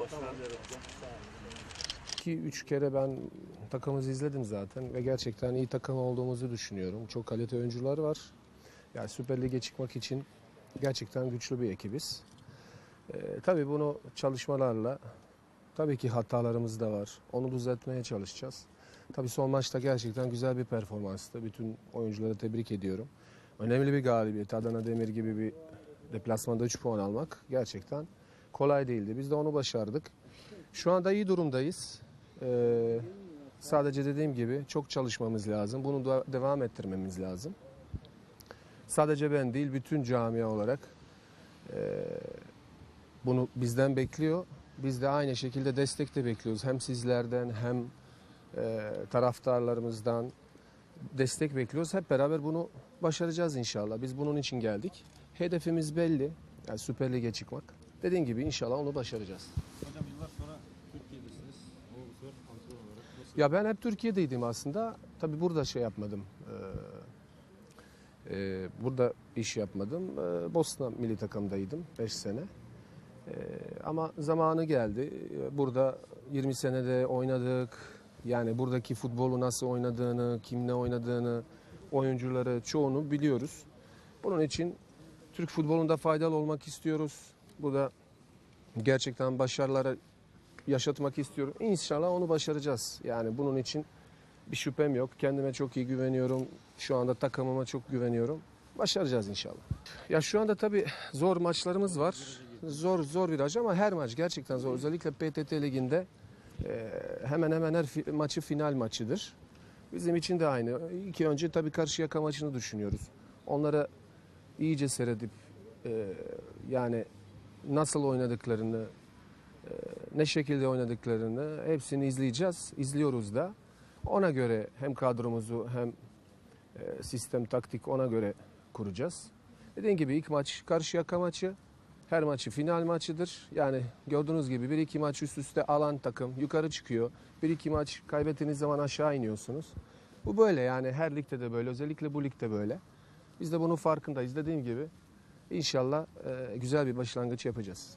Başarılar hocam. 2-3 kere ben takımımızı izledim zaten ve gerçekten iyi takım olduğumuzu düşünüyorum. Çok kalite oyuncular var. Yani Süper Lig'e çıkmak için gerçekten güçlü bir ekibiz. Ee, tabii bunu çalışmalarla, tabii ki hatalarımız da var. Onu düzeltmeye çalışacağız. Tabii son maçta gerçekten güzel bir performanstı. Bütün oyuncuları tebrik ediyorum. Önemli bir galibiyet. Adana Demir gibi bir deplasmanda 3 puan almak gerçekten kolay değildi. Biz de onu başardık. Şu anda iyi durumdayız. Ee, sadece dediğim gibi çok çalışmamız lazım. Bunu da devam ettirmemiz lazım. Sadece ben değil, bütün camia olarak e, bunu bizden bekliyor. Biz de aynı şekilde destek de bekliyoruz. Hem sizlerden hem e, taraftarlarımızdan destek bekliyoruz. Hep beraber bunu başaracağız inşallah. Biz bunun için geldik. Hedefimiz belli. Yani Süper Lig'e çıkmak. Dediğim gibi inşallah onu başaracağız. Hocam yıllar sonra Türkiye'desiniz. O sefer antrenör olarak nasıl? Ya ben hep Türkiye'deydim aslında. Tabii burada şey yapmadım. Ee, e, burada iş yapmadım. Ee, Bosna milli takımdaydım 5 sene. Ee, ama zamanı geldi. Burada 20 senede oynadık. Yani buradaki futbolu nasıl oynadığını, kimle oynadığını, oyuncuları çoğunu biliyoruz. Bunun için Türk futbolunda faydalı olmak istiyoruz. Bu da gerçekten başarılara yaşatmak istiyorum. İnşallah onu başaracağız. Yani bunun için bir şüphem yok. Kendime çok iyi güveniyorum. Şu anda takımıma çok güveniyorum. Başaracağız inşallah. Ya şu anda tabii zor maçlarımız var. Zor zor viraj ama her maç gerçekten zor. Özellikle PTT liginde e, hemen hemen her maçı final maçıdır. Bizim için de aynı. İki önce tabii Karşıyaka maçını düşünüyoruz. Onlara iyice seyredip e, yani nasıl oynadıklarını, ne şekilde oynadıklarını hepsini izleyeceğiz. İzliyoruz da. Ona göre hem kadromuzu hem e, sistem taktik ona göre kuracağız. Dediğim gibi ilk maç Karşıyaka maçı. Her maçı final maçıdır. Yani gördüğünüz gibi bir iki maç üst üste alan takım yukarı çıkıyor. Bir iki maç kaybettiğiniz zaman aşağı iniyorsunuz. Bu böyle yani her ligde de böyle. Özellikle bu ligde böyle. Biz de bunun farkındayız. Dediğim gibi inşallah e, güzel bir başlangıç yapacağız.